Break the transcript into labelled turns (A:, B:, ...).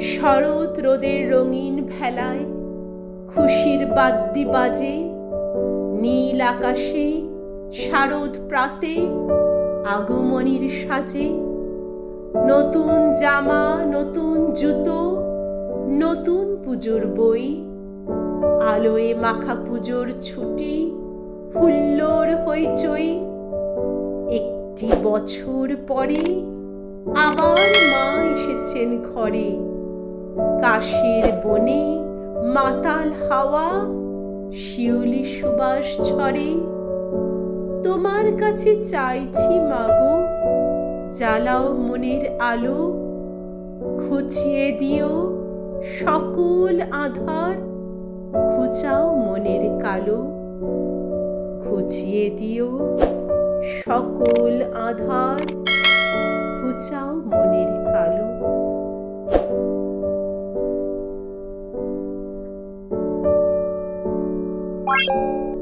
A: শরৎ রোদের রঙিন ভেলায় খুশির বাদ্যি বাজে, নীল আকাশে শারদ প্রাতে আগমনীর সাজে। নতুন জামা, নতুন জুতো, নতুন পুজোর বই, আলোয় মাখা পুজোর ছুটি, হুল্লোর হইচই। একটি বছর পরে আবার মা এসেছেন ঘরে। কাশের বনে মাতাল হাওয়া, শিউলি সুবাস ছড়ে তোমার কাছে চাইছি মাগো, জ্বালাও মনের আলো, খুঁচিয়ে দিও সকল আধার, খুচাও মনের কালো। খুঁচিয়ে দিও সকল আধার।
B: Bye.